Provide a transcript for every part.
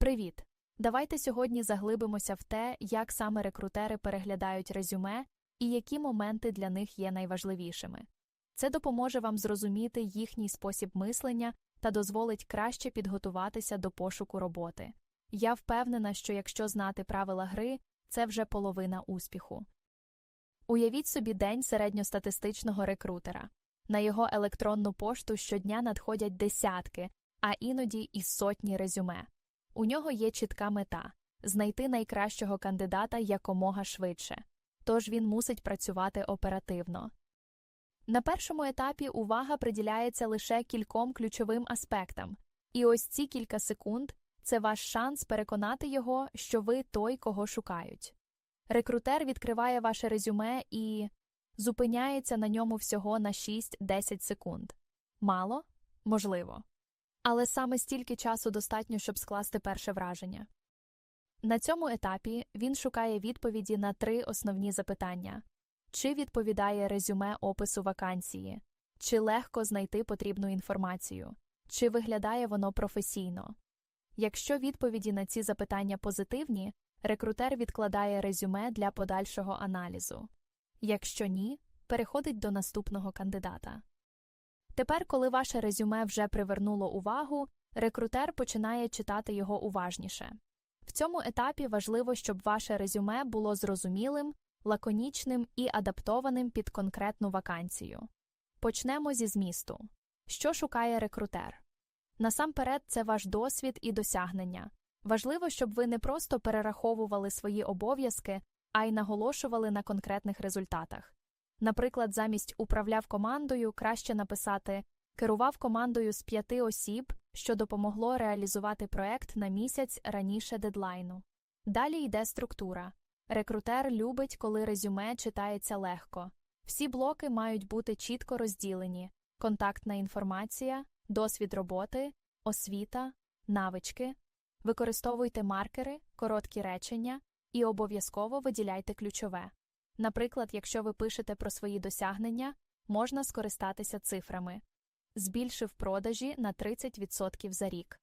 Привіт! Давайте сьогодні заглибимося в те, як саме рекрутери переглядають резюме і які моменти для них є найважливішими. Це допоможе вам зрозуміти їхній спосіб мислення та дозволить краще підготуватися до пошуку роботи. Я впевнена, що якщо знати правила гри, це вже половина успіху. Уявіть собі день середньостатистичного рекрутера. На його електронну пошту щодня надходять десятки, а іноді і сотні резюме. У нього є чітка мета знайти найкращого кандидата якомога швидше, тож він мусить працювати оперативно. На першому етапі увага приділяється лише кільком ключовим аспектам, і ось ці кілька секунд це ваш шанс переконати його, що ви той, кого шукають. Рекрутер відкриває ваше резюме і зупиняється на ньому всього на 6-10 секунд. Мало? Можливо. Але саме стільки часу достатньо, щоб скласти перше враження. На цьому етапі він шукає відповіді на три основні запитання чи відповідає резюме опису вакансії, чи легко знайти потрібну інформацію, чи виглядає воно професійно. Якщо відповіді на ці запитання позитивні, рекрутер відкладає резюме для подальшого аналізу. Якщо ні, переходить до наступного кандидата. Тепер, коли ваше резюме вже привернуло увагу, рекрутер починає читати його уважніше. В цьому етапі важливо, щоб ваше резюме було зрозумілим, лаконічним і адаптованим під конкретну вакансію. Почнемо зі змісту. Що шукає рекрутер? Насамперед, це ваш досвід і досягнення. Важливо, щоб ви не просто перераховували свої обов'язки, а й наголошували на конкретних результатах. Наприклад, замість управляв командою краще написати керував командою з п'яти осіб, що допомогло реалізувати проект на місяць раніше дедлайну. Далі йде структура. Рекрутер любить, коли резюме читається легко. Всі блоки мають бути чітко розділені: контактна інформація, досвід роботи, освіта, навички. Використовуйте маркери, короткі речення і обов'язково виділяйте ключове. Наприклад, якщо ви пишете про свої досягнення, можна скористатися цифрами збільшив продажі на 30% за рік.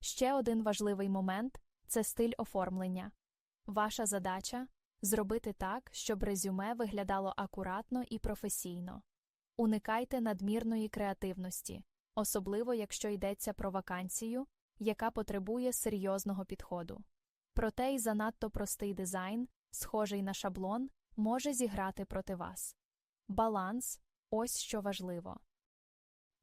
Ще один важливий момент це стиль оформлення. Ваша задача зробити так, щоб резюме виглядало акуратно і професійно. Уникайте надмірної креативності, особливо якщо йдеться про вакансію, яка потребує серйозного підходу. Проте й занадто простий дизайн, схожий на шаблон, може зіграти проти вас. Баланс ось що важливо.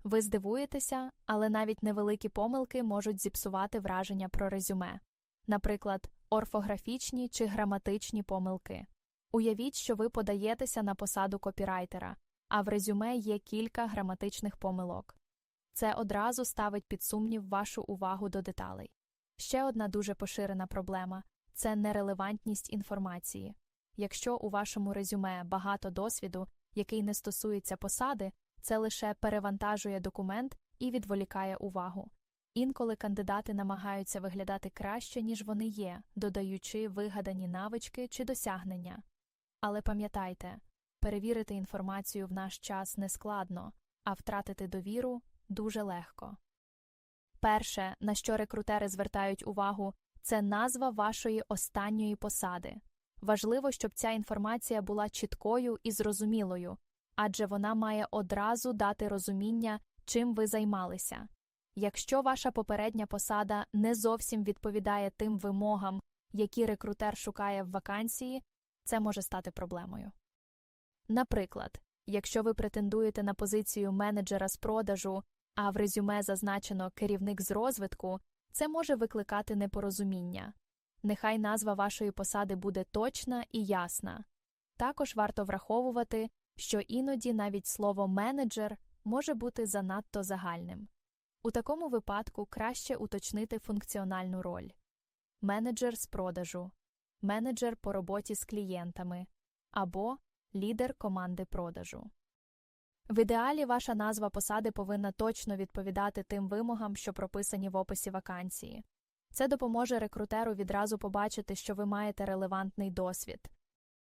Ви здивуєтеся, але навіть невеликі помилки можуть зіпсувати враження про резюме, наприклад, орфографічні чи граматичні помилки. Уявіть, що ви подаєтеся на посаду копірайтера, а в резюме є кілька граматичних помилок. Це одразу ставить під сумнів вашу увагу до деталей. Ще одна дуже поширена проблема це нерелевантність інформації. Якщо у вашому резюме багато досвіду, який не стосується посади, це лише перевантажує документ і відволікає увагу. Інколи кандидати намагаються виглядати краще, ніж вони є, додаючи вигадані навички чи досягнення. Але пам'ятайте, перевірити інформацію в наш час не складно, а втратити довіру дуже легко. Перше, на що рекрутери звертають увагу, це назва вашої останньої посади. Важливо, щоб ця інформація була чіткою і зрозумілою, адже вона має одразу дати розуміння, чим ви займалися. Якщо ваша попередня посада не зовсім відповідає тим вимогам, які рекрутер шукає в вакансії, це може стати проблемою. Наприклад, якщо ви претендуєте на позицію менеджера з продажу, а в резюме зазначено керівник з розвитку, це може викликати непорозуміння. Нехай назва вашої посади буде точна і ясна. Також варто враховувати, що іноді навіть слово менеджер може бути занадто загальним. У такому випадку краще уточнити функціональну роль менеджер з продажу, менеджер по роботі з клієнтами або лідер команди продажу. В ідеалі ваша назва посади повинна точно відповідати тим вимогам, що прописані в описі вакансії. Це допоможе рекрутеру відразу побачити, що ви маєте релевантний досвід,